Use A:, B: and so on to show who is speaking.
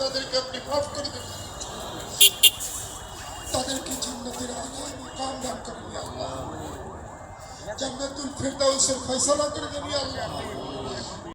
A: তোদেরকে প্রিফ করব করে দিছি তোদেরকে জিন্নতের আগুন দান করব ইয়া আল্লাহ জান্নাতুল ফিরদাউসের ফয়সালা করে দেব ইয়া আল্লাহ